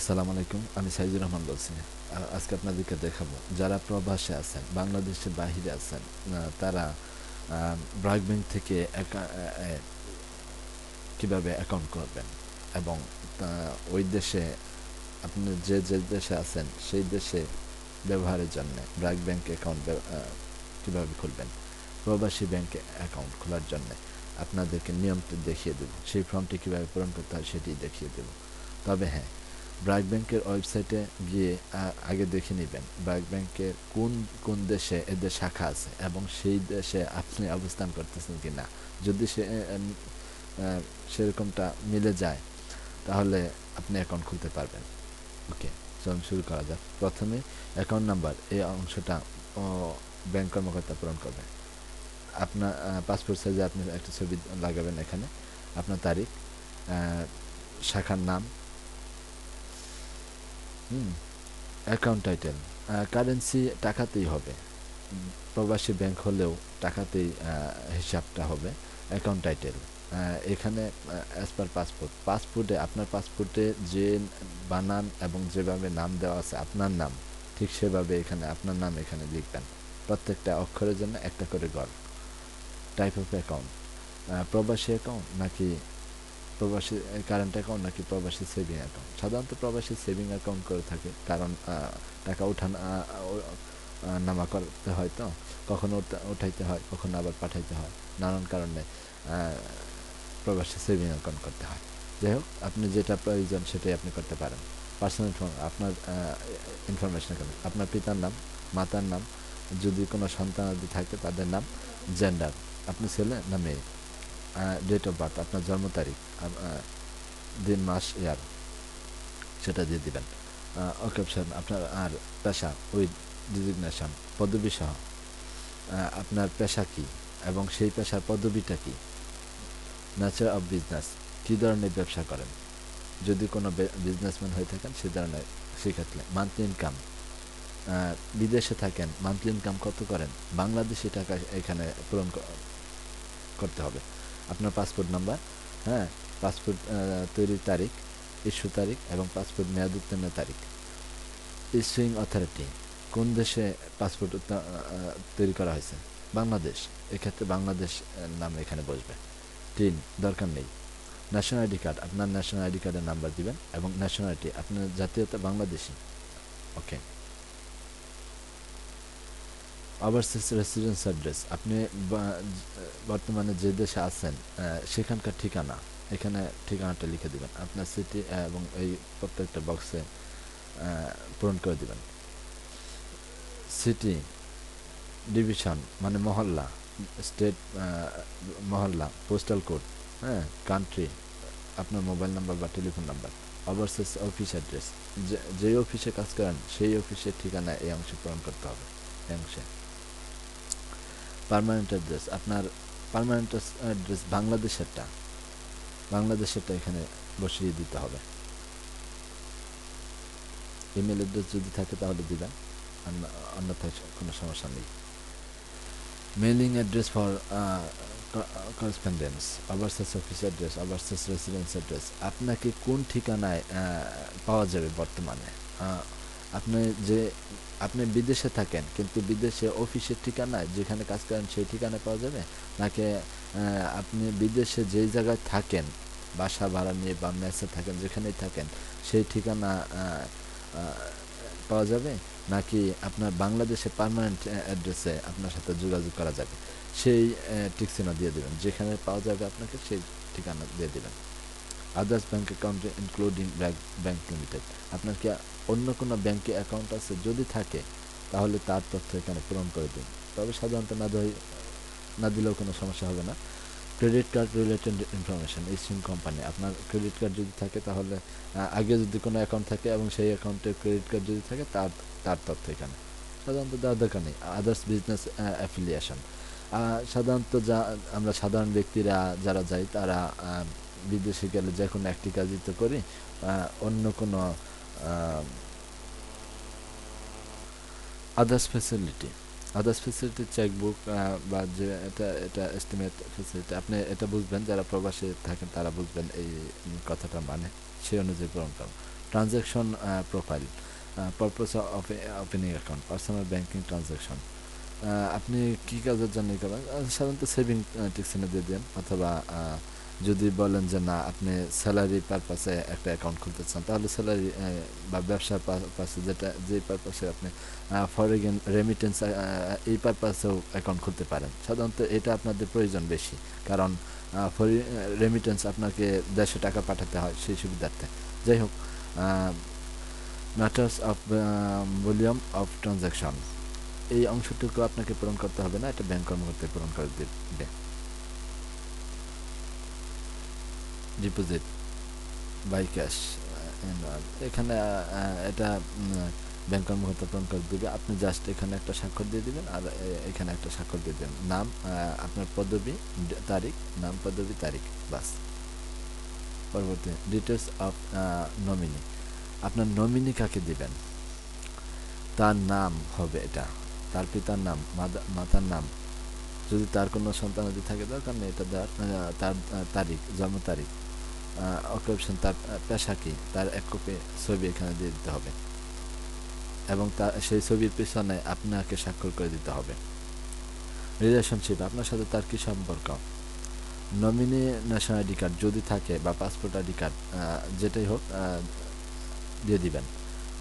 আসসালামু আলাইকুম, আমি সাইজুর রহমান বলছি। আজকে আপনাদেরকে দেখাবো, যারা প্রবাসে আছেন বাংলাদেশের বাহিরে আছেন তারা ব্রাক ব্যাংক থেকে কীভাবে অ্যাকাউন্ট করবেন এবং ওই দেশে আপনি যে যে দেশে আছেন, সেই দেশে ব্যবহারের জন্য ব্রাক ব্যাংক অ্যাকাউন্ট কীভাবে খুলবেন? প্রবাসী ব্যাংকে অ্যাকাউন্ট খোলার জন্য আপনাদেরকে নিয়মটি দেখিয়ে দেব। সেই ফর্মটি কীভাবে পূরণ করতে হয় সেটি দেখিয়ে দেব। তবে হ্যাঁ ব্র্যাক ব্যাংকের ওয়েবসাইটে গিয়ে আগে দেখে নেবেন ব্র্যাক ব্যাংকের কোন কোন দেশে এদের শাখা আছে এবং সেই দেশে আপনি অবস্থান করতেছেন কি না যদি সে সেরকমটা মিলে যায়, তাহলে আপনি অ্যাকাউন্ট খুলতে পারবেন। ওকে চলুন শুরু করা যাক। প্রথমে অ্যাকাউন্ট নাম্বার এই অংশটা ব্যাংক কর্মকর্তা পূরণ করবে। আপনার পাসপোর্ট সাইজে আপনি একটা ছবি লাগাবেন এখানে। আপনার তারিখ শাখার নাম অ্যাকাউন্ট টাইটেল কারেন্সি টাকাতেই হবে। প্রবাসী ব্যাংক হলেও টাকাতেই হিসাবটা হবে অ্যাকাউন্ট টাইটেল এখানে অ্যাজ পার পাসপোর্ট পাসপোর্টে আপনার পাসপোর্টে যে বানান এবং যেভাবে নাম দেওয়া আছে আপনার নাম, ঠিক সেভাবে এখানে আপনার নাম এখানে লিখবেন। প্রত্যেকটা অক্ষরের জন্য একটা করে গড় টাইপ অফ অ্যাকাউন্ট প্রবাসী অ্যাকাউন্ট নাকি প্রবাসী কারেন্ট অ্যাকাউন্ট নাকি প্রবাসী সেভিং অ্যাকাউন্ট সাধারণত প্রবাসী সেভিং অ্যাকাউন্ট করে থাকে, কারণ টাকা উঠান নামা করতে হয় তো। কখনো উঠাইতে হয়, কখনো আবার পাঠাইতে হয়। নানান কারণে প্রবাসী সেভিং অ্যাকাউন্ট করতে হয়। যাই হোক, আপনি যেটা প্রয়োজন সেটাই আপনি করতে পারেন। পার্সোনাল আপনার ইনফরমেশন কেন আপনার পিতার নাম, মাতার নাম, যদি কোনো সন্তানাদি থাকে তাদের নাম জেন্ডার আপনি ছেলে না মেয়ে। ডেট অফ বার্থ আপনার জন্ম তারিখ দিন, মাস ইয়ার সেটা দিয়ে দিবেন। অকেপশন আপনার আর পেশা উইথ ডিজিগনেশন পদবি সহ। আপনার পেশা কি এবং সেই পেশার পদবিটা কি? নেচার অফ বিজনেস কী ধরনের ব্যবসা করেন? যদি কোনো বিজনেসম্যান হয়ে থাকেন, সে ধরনের সেক্ষেত্রে মান্থলি ইনকাম বিদেশে থাকেন মান্থলি ইনকাম কত করেন? বাংলাদেশি টাকা এখানে পূরণ করতে হবে। আপনার পাসপোর্ট নাম্বার হ্যাঁ পাসপোর্ট তৈরির তারিখ, ইস্যু তারিখ এবং পাসপোর্ট মেয়াদ উত্তীর্ণের তারিখ। ইস্যুইং অথরিটি, কোন দেশে পাসপোর্ট তৈরি করা হয়েছে? বাংলাদেশ, এক্ষেত্রে বাংলাদেশ নাম এখানে বসবে। তিন, দরকার নেই। ন্যাশনাল আইডি কার্ড আপনার ন্যাশনাল আইডি কার্ডের নাম্বার দিবেন এবং ন্যাশনালিটি আপনার জাতীয়তা Bangladeshi. Okay overseas residence address আপনি বর্তমানে যে দেশে আছেন সেখানকার ঠিকানা, এখানে ঠিকানাটা লিখে দিবেন। আপনার সিটি এবং এই প্রত্যেকটা বক্সে পূরণ করে দিবেন। সিটি ডিভিশন মানে মহল্লা স্টেট মহল্লা পোস্টাল কোড হ্যাঁ কান্ট্রি আপনার মোবাইল নাম্বার বা telephone number overseas office address যে যেই অফিসে কাজ করেন, সেই অফিসের ঠিকানা এই অংশে পূরণ করতে হবে, এই অংশে। পার্মানেন্ট অ্যাড্রেস আপনার পার্মানেন্ট অ্যাড্রেস বাংলাদেশেরটা বাংলাদেশেরটা এখানে বসিয়ে দিতে হবে। ইমেল অ্যাড্রেস যদি থাকে তাহলে না- অন্যথায় কোনো সমস্যা নেই। Mailing address for correspondence overseas office address overseas residence address আপনাকে কোন ঠিকানায় পাওয়া যাবে বর্তমানে? আপনি যে, আপনি বিদেশে থাকেন, কিন্তু বিদেশে অফিসের ঠিকানায় যেখানে কাজ করেন সেই ঠিকানায় পাওয়া যাবে? নাকি আপনি বিদেশে যেই জায়গায় থাকেন, বাসা ভাড়া নিয়ে বা মেসে থাকেন, যেখানেই থাকেন, সেই ঠিকানা পাওয়া যাবে? নাকি আপনার বাংলাদেশে পার্মানেন্ট অ্যাড্রেসে আপনার সাথে যোগাযোগ করা যাবে? সেই টিকসিনা দিয়ে দেবেন। যেখানে পাওয়া যাবে আপনাকে, সেই ঠিকানা দিয়ে দেবেন। আদার্স ব্যাঙ্ক অ্যাকাউন্টে ইনক্লুডিং ব্যাংক লিমিটেড আপনার কি অন্য কোনো ব্যাংকে অ্যাকাউন্ট আছে? যদি থাকে, তাহলে তার তথ্য এখানে পূরণ করে দিন। তবে সাধারণত না দেয় না দিলেও কোনো সমস্যা হবে না। Credit card related information issuing company আপনার ক্রেডিট কার্ড যদি থাকে, তাহলে আগে যদি কোনো অ্যাকাউন্ট থাকে এবং সেই অ্যাকাউন্টে ক্রেডিট কার্ড যদি থাকে, তার তার তথ্য এখানে। সাধারণত দেওয়ার দরকার নেই। আদার্স বিজনেস অ্যাফিলিয়েশন সাধারণত যা, আমরা সাধারণ ব্যক্তিরা, যারা যাই, তারা বিদেশে গেলে যে কোনো একটি কাজই তো করি অন্য কোনো others facility others facility chequebook বা যে এটা এটা এস্টিমেট ফ্যাসিলিটি আপনি এটা বুঝবেন, যারা প্রবাসে থাকেন তারা বুঝবেন এই কথাটা মানে সেই অনুযায়ী পূরণ করুন transaction profile purpose of opening account personal banking transaction আপনি কী কাজের জন্য করেন? সাধারণত সেভিং টিকসিনে দিয়ে দেন, অথবা যদি বলেন যে না, আপনি স্যালারি পারপাসে একটা অ্যাকাউন্ট খুলতে চান, তাহলে স্যালারি বা ব্যবসার পারপাসে যেটা, যে পারপাসে আপনি ফরেন রেমিটেন্স এই পারপাসেও অ্যাকাউন্ট খুলতে পারেন। সাধারণত এটা আপনাদের প্রয়োজন বেশি, কারণ ফরেন রেমিটেন্স আপনাকে দেশে টাকা পাঠাতে হয় সেই সুবিধার্থে। যাই হোক matters of volume of transaction এই অংশটুকু আপনাকে পূরণ করতে হবে না, এটা ব্যাংক কর্মকর্তা পূরণ করে দেবে। ডিপোজিট বাই ক্যাশ এখানে এটা ব্যাংক কর্মকর্তা পূরণ করে দেবে। আপনি জাস্ট এখানে একটা স্বাক্ষর দিয়ে দিবেন আর এখানে একটা স্বাক্ষর দিয়ে দেবেন। নাম আপনার পদবি তারিখ, নাম, পদবি, তারিখ, বাস। পরবর্তী ডিটেলস অফ নমিনি আপনার নমিনি কাকে দিবেন? তার নাম হবে এটা। তার পিতার নাম মাতার নাম। যদি তার কোনো সন্তান যদি থাকে দরকার নেই এটা দেওয়ার তার তারিখ, জন্ম তারিখ। অকুপেশন তার পেশা কি তার এক কপি ছবি এখানে দিয়ে দিতে হবে। এবং তার সেই ছবির পিছনে আপনাকে স্বাক্ষর করে দিতে হবে। রিলেশনশিপ আপনার সাথে তার কি সম্পর্ক? নমিনি ন্যাশনাল আইডি কার্ড যদি থাকে বা পাসপোর্ট আইডি কার্ড যেটাই হোক দিয়ে দিবেন।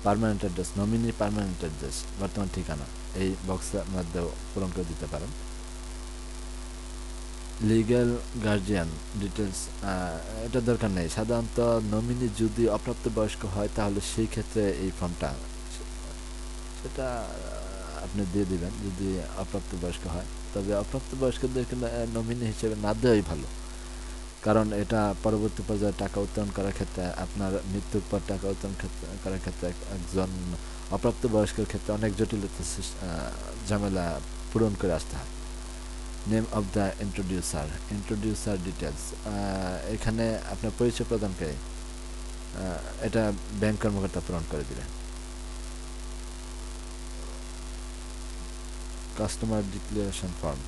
Permanent address nominee permanent address বর্তমান ঠিকানা, এই বক্সের মধ্যেও পূরণ করে দিতে পারেন। লিগ্যাল গার্জিয়ান ডিটেলস এটা দরকার নেই। সাধারণত নমিনি যদি অপ্রাপ্ত বয়স্ক হয়, তাহলে সেই ক্ষেত্রে এই ফর্মটা সেটা আপনি দিয়ে দিবেন যদি অপ্রাপ্ত বয়স্ক হয়। তবে অপ্রাপ্ত বয়স্কদের নমিনি হিসেবে না দেওয়াই ভালো। কারণ এটা পরবর্তী পর্যায়ে টাকা উত্তোলন করার ক্ষেত্রে, আপনার মৃত্যুর পর টাকা উত্তোলন করার ক্ষেত্রে একজন অপ্রাপ্ত বয়স্কের ক্ষেত্রে অনেক জটিলতা ঝামেলা পূরণ করে আসতে হয়। Name of the introducer introducer details এখানে আপনার পরিচয় প্রদানকারী এটা ব্যাংক কর্মকর্তা পূরণ করে দিবে। কাস্টমার ডিক্লারেশন ফর্ম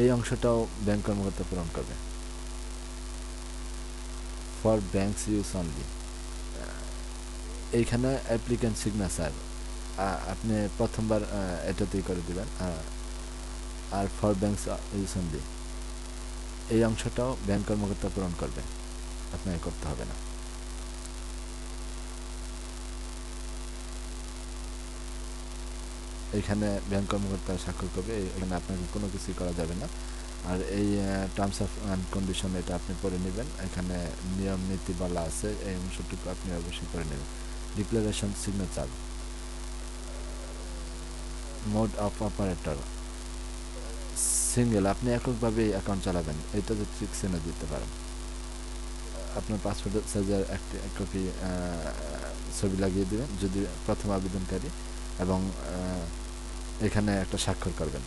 এই অংশটাও ব্যাংক কর্মকর্তা পূরণ করবে। ফর ব্যাংকস ইউজ অনলি এইখানে অ্যাপ্লিক্যান্ট সিগনেচার আপনি প্রথমবার এটাতেই করে দিবেন। আর ফর ব্যাংকস ইউজ এই অংশটাও ব্যাংক কর্মকর্তা পূরণ করবে। আপনাকে করতে হবে না। এখানে ব্যাংক কর্মকর্তা স্বাক্ষর করবে, এখানে আপনাকে কোনো কিছুই করা যাবে না। আর এই টার্মস অফ অ্যান্ড কন্ডিশন এটা আপনি পড়ে নেবেন। এখানে নিয়ম, নীতি বলা আছে, এই অংশটুকু আপনি অবশ্যই করে নেবেন। Declaration signature mode of operator single, আপনি এককভাবে অ্যাকাউন্ট চালাবেন। এটা এটাতে ঠিক সেনে দিতে পারেন। আপনার পাসপোর্ট সাইজের একটি এক কপি ছবি লাগিয়ে দেবেন, যদি প্রথম আবেদনকারী এবং এখানে একটা স্বাক্ষর করবেন।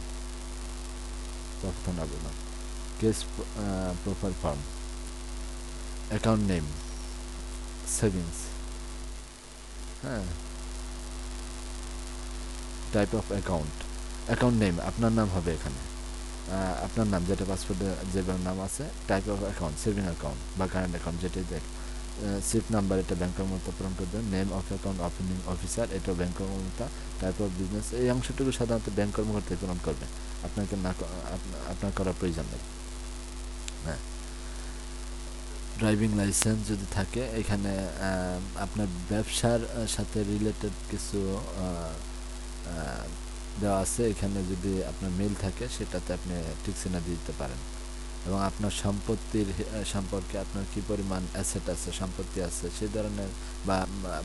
প্রথম আবেদন। Case profile form account name savings হ্যাঁ। Type of account account name আপনার নাম হবে এখানে। আপনার নাম, যেটা পাসপোর্টে যেভাবে নাম আছে type of account saving account বা কারেন্ট অ্যাকাউন্ট যেটাই দেখ। সিট নাম্বার এটা ব্যাংক কর্মকর্তা পূরণ করে দেন। Name of account opening officer এটা ব্যাংক কর্মকর্তা টাইপ অফ বিজনেস এই অংশটুকু সাধারণত ব্যাংক কর্মকর্তাই পূরণ করবে। আপনাকে না আপনার করার প্রয়োজন নেই। হ্যাঁ। ড্রাইভিং লাইসেন্স যদি থাকে, এখানে আপনার ব্যবসার সাথে রিলেটেড কিছু দেওয়া আছে, এখানে যদি আপনার মেল থাকে, সেটাতে আপনি টিকসিনা দিতে পারেন। এবং আপনার সম্পত্তির সম্পর্কে আপনার কি পরিমাণ অ্যাসেট আছে, সম্পত্তি আছে সেই ধরনের বা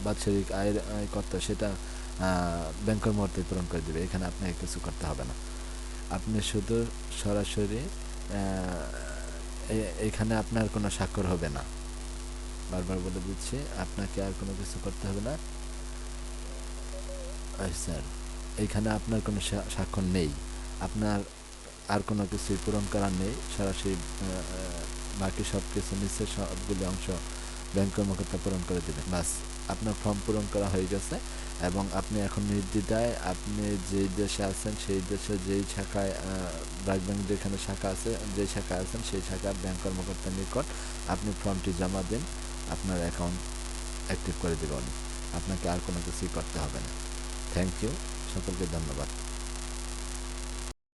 বাৎসরিক আয়ের, আয় কত, সেটা ব্যাংকের মুহূর্তে পূরণ করে দেবে। এখানে আপনাকে কিছু করতে হবে না। আপনি শুধু সরাসরি এখানে আপনার কোনো স্বাক্ষর হবে না। বারবার বলে দিচ্ছি, আপনাকে আর কোনো কিছু করতে হবে না। স্যার। এইখানে আপনার কোনো স্বাক্ষর নেই। আপনার আর কোনো কিছুই পূরণ করার নেই। সরাসরি বাকি সব কিছু নিচে সবগুলি অংশ ব্যাংক কর্মকর্তা পূরণ করে দেবেন বাস, আপনার ফর্ম পূরণ করা হয়ে গেছে এবং আপনি এখন নির্দ্বিধায় আপনি যেই দেশে আছেন, সেই দেশে যেই শাখায় ব্রাক ব্যাংক যেখানে শাখা আছে যে শাখায় আছেন, সেই শাখার ব্যাংক কর্মকর্তার নিকট আপনি ফর্মটি জমা দিন, আপনার অ্যাকাউন্ট অ্যাক্টিভ করে দেবেন। আপনাকে আর কোনো কিছুই করতে হবে না। থ্যাংক ইউ সকলকে ধন্যবাদ।